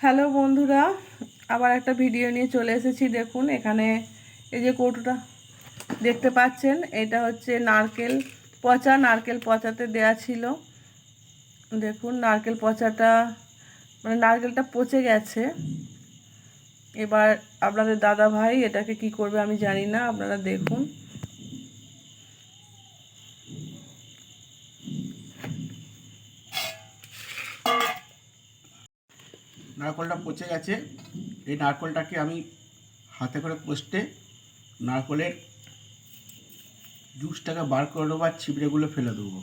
Hello বন্ধুরা, আবার একটা ভিডিও নিয়ে চলে এসেছি, দেখুন এখানে এই যে কৌটোটা দেখতে পাচ্ছেন, এটা হচ্ছে নারকেল পচা, নারকেল পচাতে দেয়া ছিল। দেখুন নারকেল পচাটা মানে নারকেলটা পচে গেছে। এবার আপনাদের দাদা ভাই এটাকে কি করবে আমি জানি না, আপনারা দেখুন। নারকলটা পচে গেছে, এই নারকলটাকে আমি হাতে করে কষতে নারকলের জুসটাকে বার করে দেবো আর ছিপড়েগুলো ফেলে দেবো।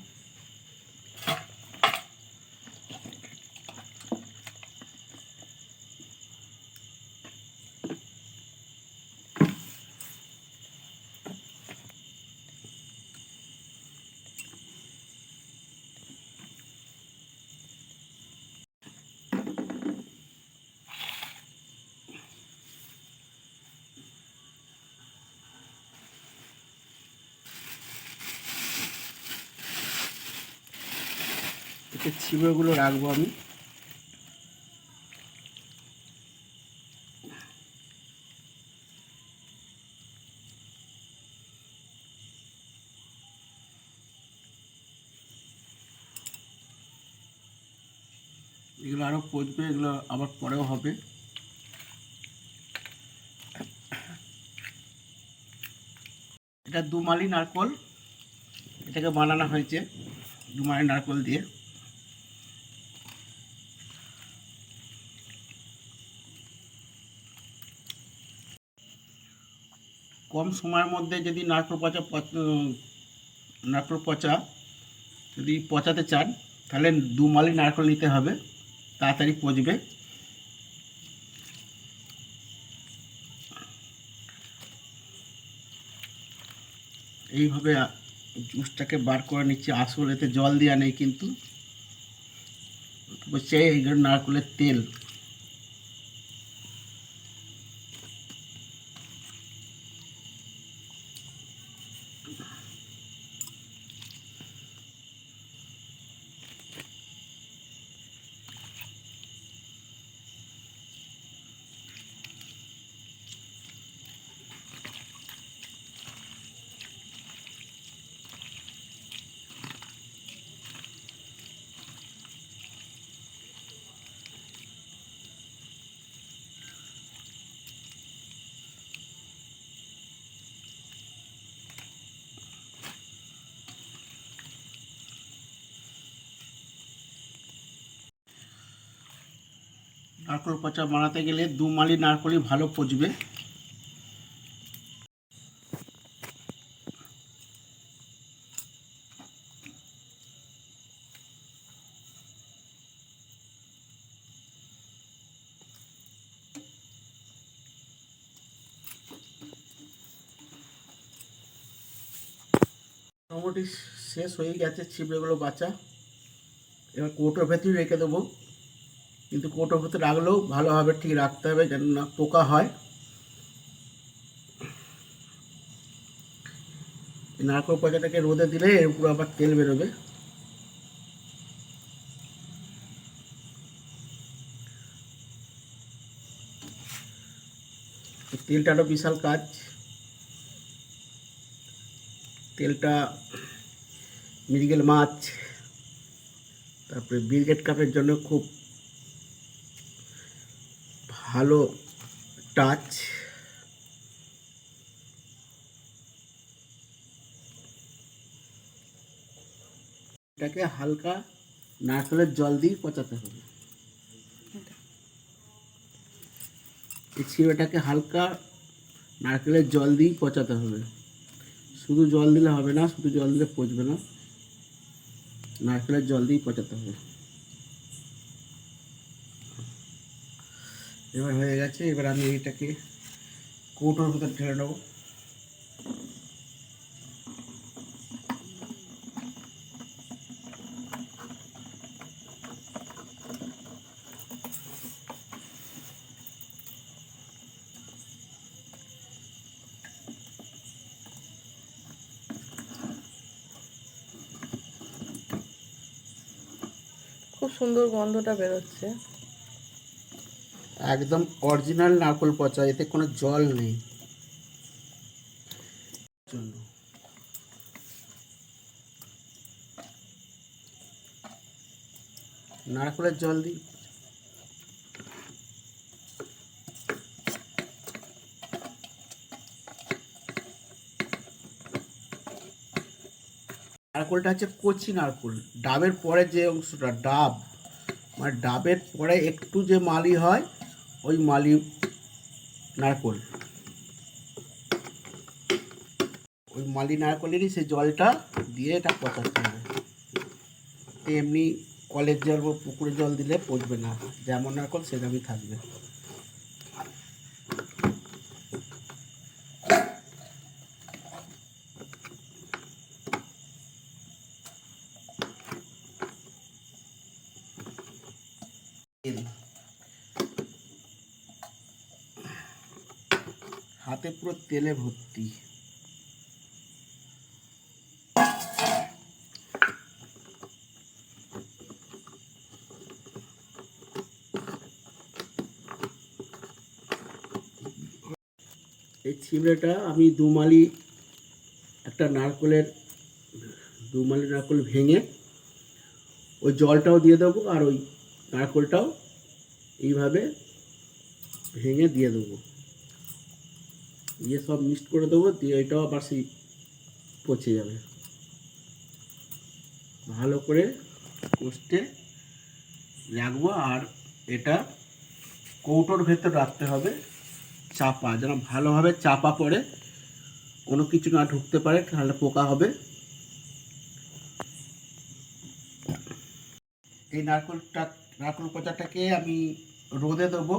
এতে ছিবড়েগুলো রাখব আমি। এগুলো আরও পচবে, এগুলো আবার পরেও হবে। এটা দুমালি নারকল, এটাকে বানানো হয়েছে দুমালি নারকল দিয়ে। কম সময়ের মধ্যে যদি নারকেল পচা উম, পচা যদি পচাতে চান তাহলে দু মালি নারকেল নিতে হবে তাড়াতাড়ি পচবে। এইভাবে জুসটাকে বার করে নিচ্ছি আসল এতে জল দেওয়া নেই কিন্তু। বলছে এইগুলো নারকেলের তেল। নারকেল পচা বানাতে গেলে দু মালি নারকেলই ভালো পচবে। মোটামুটি শেষ হয়ে গেছে, ছিপড়েগুলো বাচ্চা এবার কৌটোর ভেতরে রেখে দেবো। কিন্তু কৌটোর ভেতরে রাখলেও ভালোভাবে ঠিক রাখতে হবে যেন না পোকা হয়। নারকেল পচাটাকে রোদে দিলে এর উপরে আবার তেল বেরোবে। তেলটা তেলটারও বিশাল কাজ। তেলটা মৃগেল মাছ, তারপরে ব্রিগেড কাপের জন্য খুব ভালো টাচ এটাকে হালকা নারকেলের জল দিয়ে পচাতে হবে। এই চিড়েটাকে হালকা নারকেলের জল দিয়ে পচাতে হবে। শুধু জল দিলে হবে না, শুধু জল দিলে পচবে না। নারকেলের জল দিয়েই পচাতে হবে। এবার হয়ে গেছে এবার আমি এইটাকে কৌটোর ভিতর ঢেলে নেব। খুব সুন্দর গন্ধটা বেরোচ্ছে। একদম অরিজিনাল নারকোল পচা, এতে কোনো জল নেই। নারকোলের জল দিই। নারকোলটা হচ্ছে কচি নারকোল। ডাবের পরে যে অংশটা, ডাব মানে ডাবের পরে একটু যে মালি হয় ওই মালি নারকোল। ওই মালি নারকোলেরই সেই জলটা দিয়ে এটা পচাতে হবে। এমনি কলের জল বা পুকুরের জল দিলে পচবে না। যেমন নারকোল, সেরকমই থাকবে। তেল হাতে পুরো তেলে ভর্তি। এই ছিবড়েটা আমি দুমালি একটা নারকলের, দুমালি নারকল ভেঙে ওই জলটাও দিয়ে দেবো আর ওই নারকলটাও এইভাবে ভেঙে দিয়ে দেবো। দিয়ে সব মিক্সড করে দেবো, দিয়ে এটাও আবার সেই পচে যাবে। ভালো করে কষতে রাখব, আর এটা কৌটোর ভেতর রাখতে হবে চাপা, যেন ভালোভাবে চাপা পড়ে। কোনো কিছু না ঢুকতে পারে, তাহলে পোকা হবে। এই নারকলটা নারকল পচাটাকে আমি রোদে দেবো।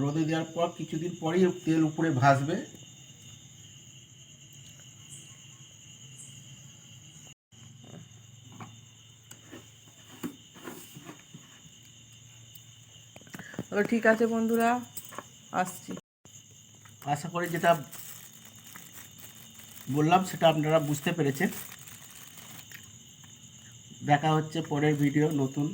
রোদে দেওয়ার পর কিছুদিন পরেই তেল উপরে ভাসবে তাহলে ঠিক আছে বন্ধুরা আসছি। আশা করি যেটা বললাম সেটা আপনারা বুঝতে পেরেছেন। দেখা হচ্ছে পরের ভিডিও নতুন